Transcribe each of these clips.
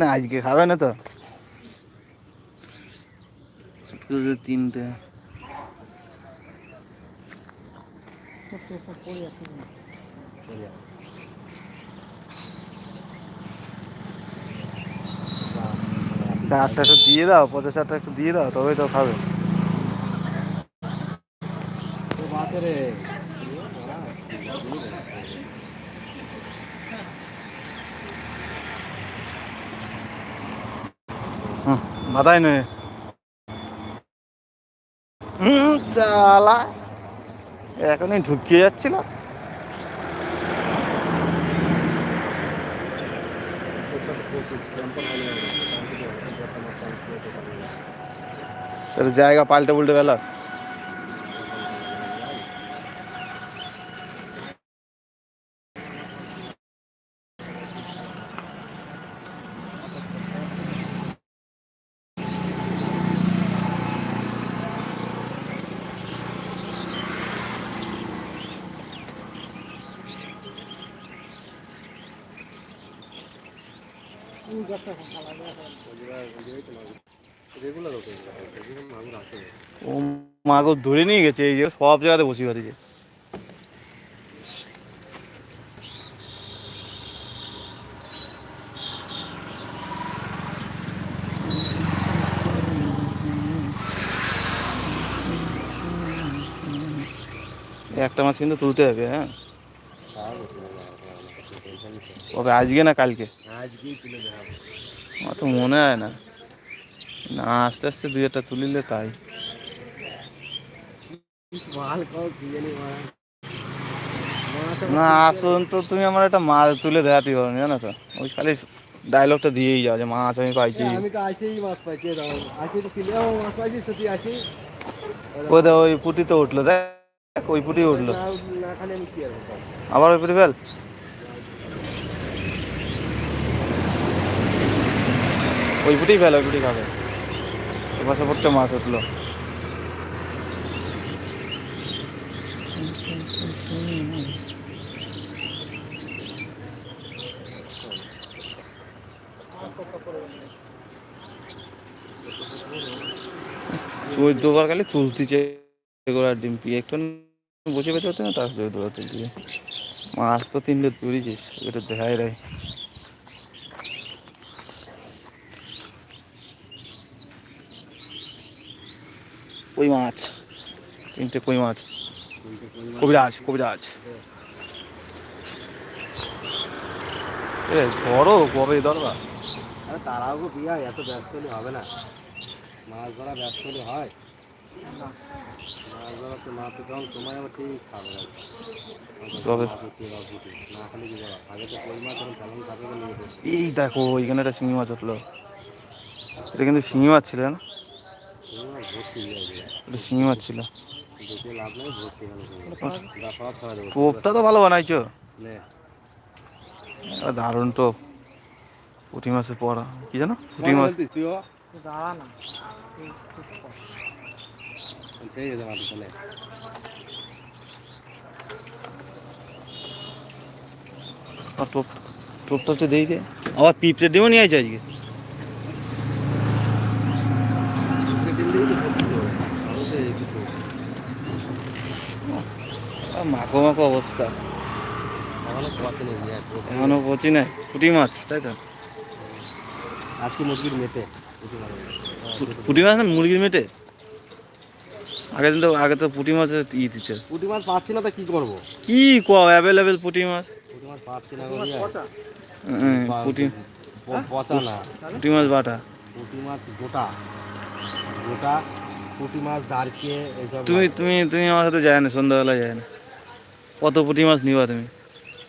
না আজকে খাবে না তো। তিনটে। চারটা একটু দিয়ে দাও পঞ্চাশ চারটা একটু দিয়ে দাও তবেই তো খাবে। হুম মাথায় হুম চালা। এখনই ঢুকিয়ে যাচ্ছিল। তাহলে জায়গা পাল্টে উল্টে গেল ও মাগো ধরে নিয়ে গেছে, এই যে সব জায়গাতে বসে গেছে একটা মাছ কিন্তু তুলতে হবে হ্যাঁ। কবে আজকে না কালকে আজকেই তুলে দেখাবো আমার তো মনে হয় না না আস্তে আস্তে দুই একটা তুলিলে তাই মাল খাও কি জানি মাল না আসুন তো তুমি আমার একটা মাছ তুলে দেখাতে পারো জানো তো ওই খালি ডায়লগটা দিয়েই যাও যে মাছ আমি পাইছি আমি তো আসেই মাছ পাইছি দাও আসি তো কিনে মাছ পাইছি সত্যি আসি ওই দেখ ওই পুটি তো উঠল দেখ ওই পুটি উঠল না না খালি আমি কি আর করব? আবার ওই পুটি ফেল ওই পুটি ফেল, ওই পুটি খাবে। এপাশে পড়তে মাছ উঠল। চোদ্দবার খালি তুলতেছে গোড়ার ডিম পিয়ে। একটু বসে পেতে হতো না তারপরে দৌড়া তুলতেছে মাছ তো তিনটে তুলেছিস এটা দেখাই রে কই মাছ? তিনটে কই মাছ? কবিরাজ কবিরাজ। বড় কবে দরকার আরে তারাও গো বিয়া এত ব্যস্ত হবে না। মাছ ধরা ব্যস্ত হয়। মাছ ধরা তো মাছ তখন সময় আবার ঠিক খাবে? এই দেখো ওইখানে একটা শিঙি মাছ উঠল। এটা কিন্তু শিঙি মাছ ছিল না শিঙি মাছ ছিল। টোপটা তো ভালো বানাইছো? দারুণ টোপ। পুঁটি মাছের পড়া। কি জানো? পুঁটি মাছ। টোপটা হচ্ছে দেই দে আবার পিঁপড়ে ডিমও নিয়ে আছে আজকে আর মাখো মাখো অবস্থা। এখনও পচি নাই? পুঁটি মাছ তাই তো? আজকে মুরগির মেটে। পুঁটি মাছ। না মুরগির মেটে? আগে দিন তো আগে তো পুঁটি মাছের ই দিচ্ছে পুঁটি মাছ পাচ্ছি না তা কি করব? কি কো অ্যাভেলেবেল পুঁটি মাছ? পুঁটি মাছ পাচ্ছি না ইয়া। হ্যাঁ, পুঁটি পচা না। পুঁটি মাছ বাটা। পুঁটি মাছ গোটা। গোটা পুঁটি মাছ দাঁড়িয়ে তুমি তুমি তুমি আমার সাথে যায় না সন্ধ্যাবেলা যায় না। কত পুঁটি মাছ নিবা তুমি?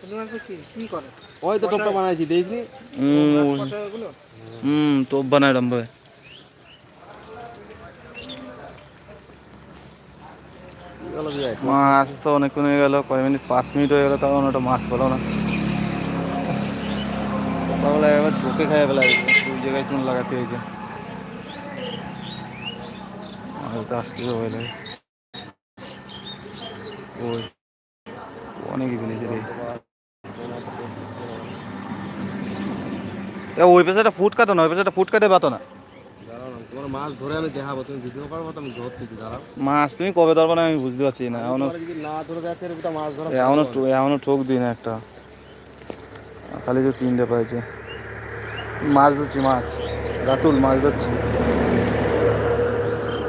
তুমি মাছ কি? কি করে? ওই তো টোপটা বানাইছি দেখিসনি হুম, টোপ রম্বে কি মাছ তো অনেকক্ষণ হয়ে গেল কয় মিনিট? পাঁচ মিনিট হয়ে গেল তখন ওটা মাছ পেল না। সকালবেলা এবার ঝোঁকে খাই ফেলা দুই জায়গায় চুন লাগাতে হয়েছে। আসতে হয়ে লাগে ওই। অনেকই ফেলেছে রে। ওই পেছাটা ফুট কাটো না ওই পেছাটা ফুট কাটে বাতো না। তোমার মাছ ধরে আমি দেখাবো তুমি ভিডিও করব তো আমি ধরতেছি দাঁড়াও। মাছ তুমি কবে ধরবো না আমি বুঝতে পারছি না এখনও যদি না ধরে দেখে মাছ ধরা এখনও এখনও ঠোক দিই না একটা। খালি তো তিনটে পাইছে। মাছ ধরছি মাছ। রাতুল মাছ ধরছি।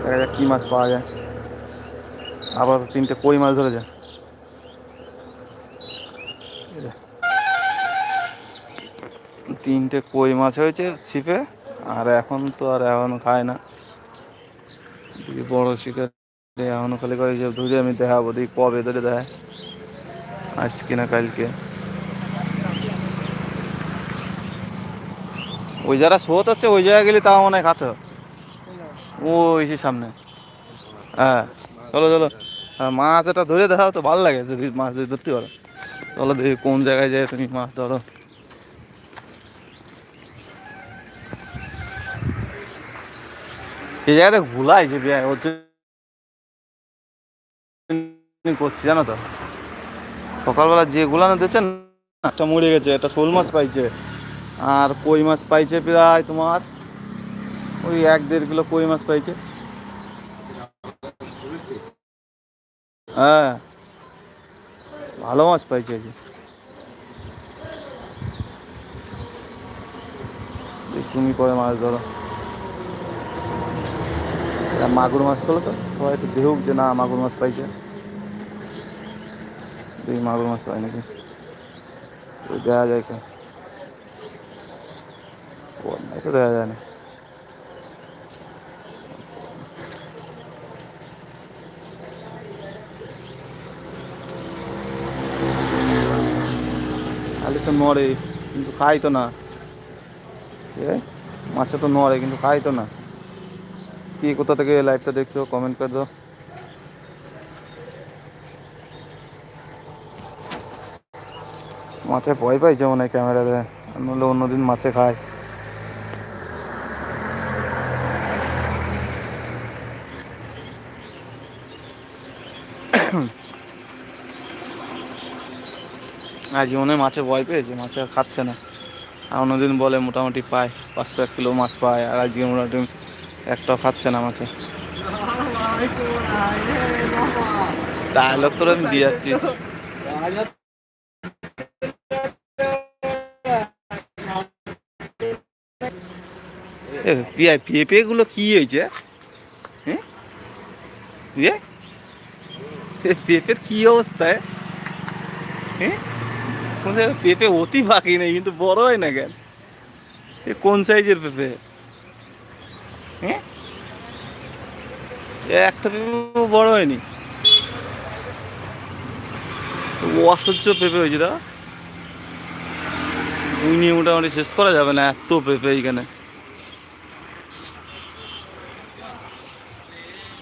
দেখা যাক কী মাছ পাওয়া যায়। আবার তিনটে কই মাছ ধরে যায় তিনটে কই মাছ হয়েছে ছিপে আর এখন তো আর এখন খায় না। দেখি বড় শিকার এখনও খালি করে যে ধরে আমি দেখাবো দেখি কবে ধরে দেয় আজকে না কালকে। ওই যারা স্রোত হচ্ছে ওই জায়গায় গেলে তাও মনে হয় খাতে ওই যে সামনে। হ্যাঁ চলো চলো। হ্যাঁ, মাছ এটা ধরে দেখাও তো ভালো লাগে যদি মাছ ধরতে পারো। চলো দেখি কোন জায়গায় যায় তুমি মাছ ধরো। এই জায়গাতে ভুলাই যে বিয়ে করছি জানো তো? সকালবেলা যে গুলানো দিচ্ছেন একটা মরে গেছে, একটা শোল মাছ পাইছে, আর কই মাছ পাইছে প্রায় তোমার? ওই এক দেড় কিলো কই মাছ পাইছে। হ্যাঁ ভালো মাছ পাইছে তুমি করে মাছ ধরো। মাগুর মাছ তোলো তো। সবাই একটু দেখুক যে না, মাগুর মাছ পাইছে। দেখি মাগুর মাছ পাই নাকি। দেখা যায় কে। তো দেখা যায় না। খালি তো নড়ে, কিন্তু খাই তো না। মাছে তো নড়ে, কিন্তু খাই তো না। কি, কোথা থেকে লাইভটা দেখছ? কমেন্ট করে দাও। মাছে ভয় পাইছে মনে হয় ক্যামেরাতে। নাহলে অন্যদিন মাছে খায়। মনে হয় মাছে ভয় পেয়েছে, মাছে আর খাচ্ছে না। আর অন্যদিন বলে মোটামুটি পায়, পাঁচশো এক কিলো মাছ পায়, আর আজকে মোটামুটি একটাও খাচ্ছে না মাছে। ডায়লগ তো আমি দিয়ে যাচ্ছি পেঁপে গুলো কি হয়েছে? হ্যাঁ পেঁপের কি অবস্থা, এ? হ্যাঁ পেঁপে অতি বাকি নেই, কিন্তু বড় হয় না কেন? কোন সাইজের পেঁপে হ্যাঁ? একটা পেঁপে বড় হয়নি। অসহ্য পেঁপে হয়েছে দা ওই নিয়ে মোটামুটি শেষ করা যাবে না, এত পেঁপে এইখানে।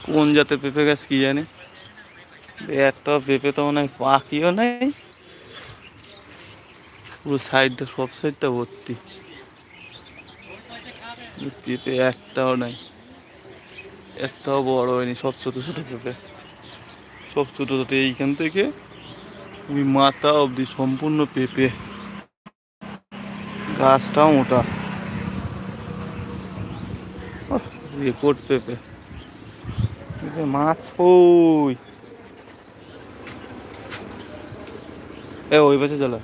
কোন জাতের পেঁপে গাছ কি জানি। একটা পেঁপে তো মনে হয় পাখিও নেই। পুরো সাইডটা সব সাইডটা ভর্তি। পেঁপে একটাও নাই। একটাও বড় হয়নি, সব ছোট ছোট পেঁপে সব ছোট ছোট। এইখান থেকে ওই মাথা অবধি সম্পূর্ণ পেঁপে। গাছটাও মোটা। রেকর্ড পেঁপে। মাছ, ওই। ওই পাশে চলো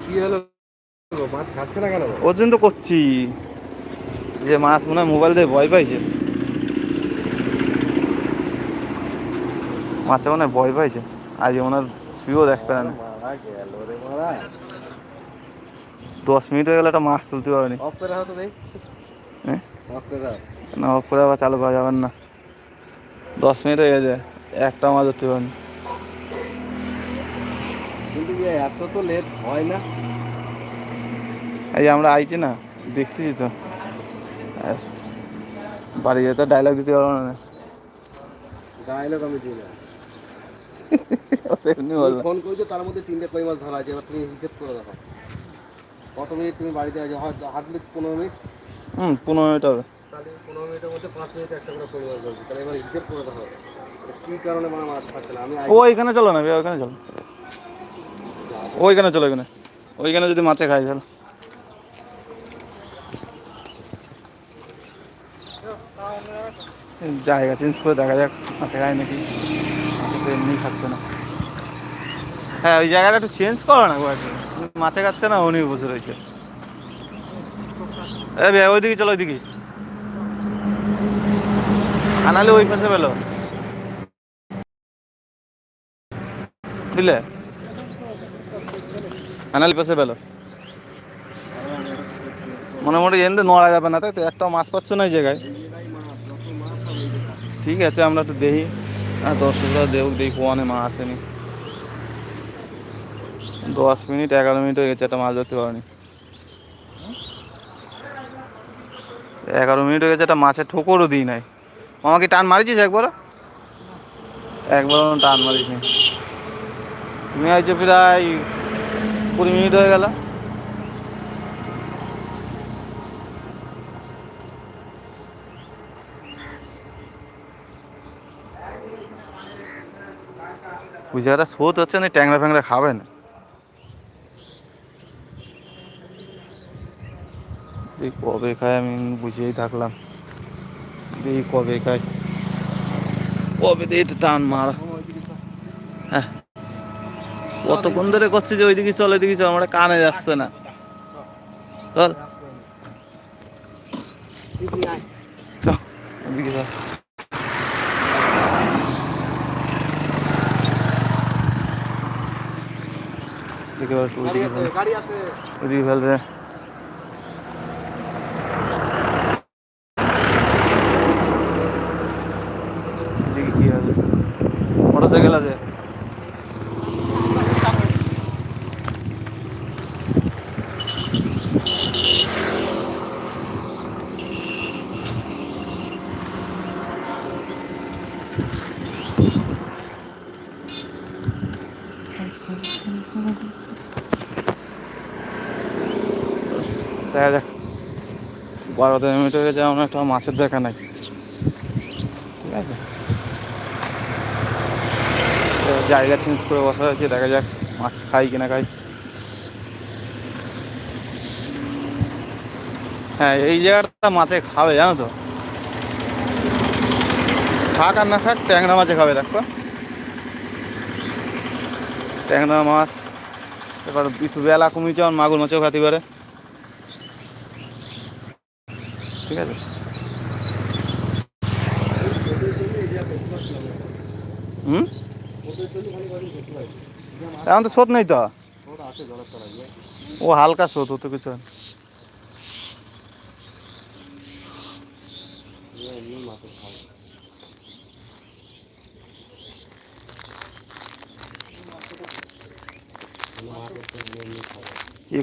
কি হলো মাছ খাচ্ছে না কেন ওর জন্য তো করছি। যে মাছ মনে হয় মোবাইল দিয়ে ভয় পাইছে। মাছে মনে হয় ভয় পাইছে। আজ মনে হয় শুয়েও দেখবে না। দশ মিনিট হয়ে গেলে একটা মাছ তুলতে পারেনি। হ্যাঁ? না অফ করে আবার চালু করা যাবেন না। দশ মিনিট হয়ে গেছে একটা মাছ ধরতে পারেনি। কিন্তু এত তো লেট হয় না। এই আমরা আইছি না দেখতেছি তো। বাড়ি যেতে ডায়লগ দিতে পারব না। ডায়লগ আমি দিই না। এমনি বললাম ফোন করেছ তার মধ্যে তিনটে কই মাছ ধরা আছে এবার তুমি হিসেব করে দেখো। কত মিনিট তুমি বাড়িতে আছে? হয়তো হাতলে পনেরো মিনিট? হুম পনেরো মিনিট হবে। তাহলে পনেরো মিনিটের মধ্যে পাঁচ মিনিট একটা করে কই মাছ ধরছি তাহলে এবার হিসেব করে দেখো এটা কী কারণে মানে মাছ না। আমি ও এখানে চলো না ওইখানে চলো। ওইখানে চলো এখানে। ওইখানে যদি মাছে খাই চলো জায়গা চেঞ্জ করে দেখা যাক মাছে খায় নাকি? এমনি খাচ্ছে না। হ্যাঁ ওই জায়গাটা একটু চেঞ্জ করো না। মাছে খাচ্ছে না উনি বসে রয়েছে এ ভাই ওইদিকে চলো, ওইদিকে। আনালে ওই পাশে পেল বুঝলে? আনালি পাশে পেল মোটামুটি এনতে নড়া যাবে না, তাই তো একটা মাছ পাচ্ছ না এই জায়গায়। ঠিক আছে, আমরা একটু দেখি। হ্যাঁ হাজার দেখ দেখি কোয়ানে মাছ আসেনি। দশ মিনিট, এগারো মিনিট হয়ে গেছে, একটা মাছ ধরতে পারিনি। এগারো মিনিট হয়ে গেছে, একটা মাছের ঠোকরও দিই নাই। আমাকে টান মারিছিস একবার একবার টান মারিস তুমি আইছো প্রায় কুড়ি মিনিট হয়ে গেল। ওই জায়গাটা স্রোত হচ্ছে না ট্যাংরা ফ্যাংরা খাবে না। এই কবে খায় আমি বুঝেই থাকলাম। দেখি কবে খায়। কবে দিয়ে টান মারা। হ্যাঁ। কতক্ষণ ধরে করছে যে ওইদিকে চল ওইদিকে চল আমরা কানে যাচ্ছে না। চল। চল ওইদিকে চল। আছে ওইদিকে ফেলবে। কি আছে। বারো তেরো গেছে আমার একটা মাছের দেখা নাই। ঠিক আছে? জায়গা চেঞ্জ করে বসা হয়েছে, দেখা যাক মাছ খাই কিনা খাই। হ্যাঁ এই জায়গাটা মাছে খাবে, জানো তো? থাক আর না খাক ট্যাংরা মাছে খাবে, দেখো। ট্যাংরা মাছ, এবার একটু বেলা কমিয়েছে আমার মাগুর মাছেও খাতে পারে। ঠিক আছে? হুম? এখন তো স্রোত নেই তো? ও হালকা স্রোত ও তো কিছু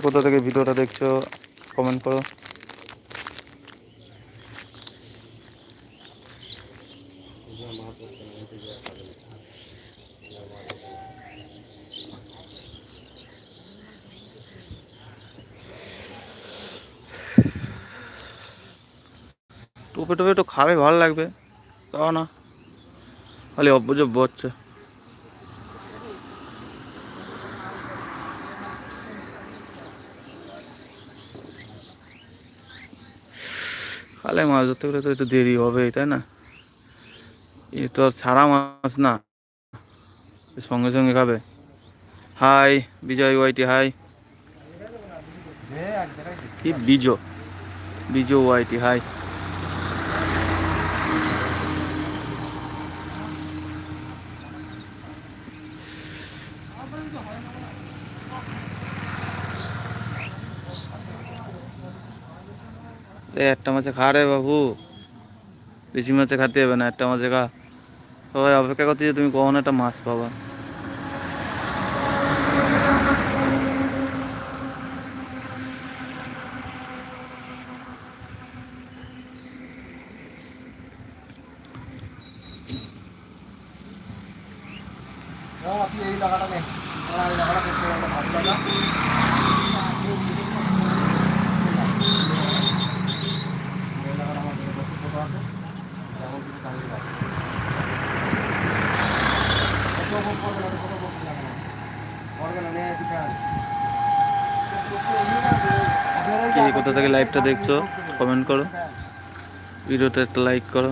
কোথা থেকে ভিডিওটা দেখছ? কমেন্ট করো। টোপে টোপে একটু খাবে, ভালো লাগবে। তাও না। খালি অব্বজব্য হচ্ছে খালে মাছ ধরতে গেলে তো একটু দেরি হবে তাই না? এ তো আর ছাড়া মাছ না। সঙ্গে সঙ্গে খাবে। হাই, বিজয় ওয়াইটি, হাই। কি বিজো? বিজো ওয়াইটি, হাই। এ একটা মাছে খা রে বাবু। বেশি মাছে খাতে হবে না, একটা মাছে খা। সবাই অপেক্ষা করতে যে তুমি কখন একটা মাছ পাবা। আপনি এই জায়গাটা নেই এই জায়গাটা করতে ভালো লাগা এই জায়গাটা আমার জন্য বেশি ছোট আছে এখন কিছু দাঁড়িয়ে যাবে কে কোথা থেকে লাইভটা দেখছ কমেন্ট করো ভিডিওতে একটা লাইক করো।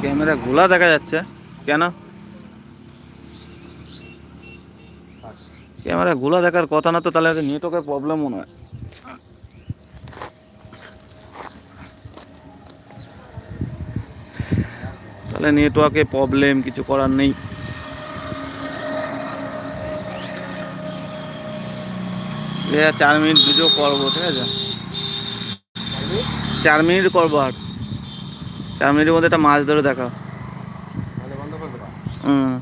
ক্যামেরা গোলা দেখা যাচ্ছে। কেন? ক্যামেরা গোলা দেখার কথা না তো, তাহলে নেটওয়ার্কের প্রবলেম মনে হয়। তাহলে নেটওয়ার্কে প্রবলেম কিছু করার নেই। চার মিনিট ভিডিও করব, ঠিক আছে? চার মিনিট করব আর। চার মিনিটের মধ্যে একটা মাছ ধরে দেখা। বন্ধ করে দেবা? হুম।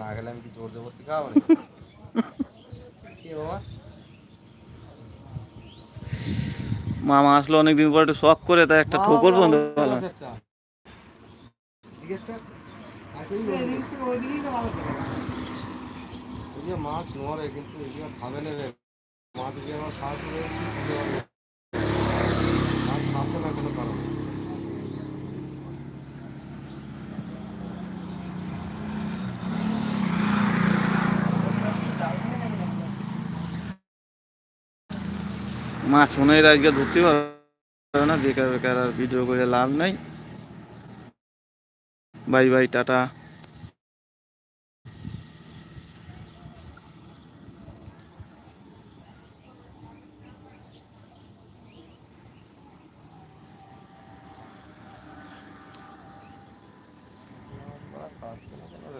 না গেলে আমি কি জোর জবরদস্তি খাওয়াবো কি বাবা? মামা আসলো অনেকদিন পর একটু শখ করে তাই একটা ঠোকর বন্ধ ভালো জিজ্ঞেস কর। আসেই এদিক থেকে ওইদিকেই তো ভালো থাকে। এগুলো মাছ নড়ে কিন্তু খাবে নেবে। মাছ মাছ মনে হয় আজকে ধরতে পারবে না। বেকার বেকার আর ভিডিও করে লাভ নাই। Bye bye tata.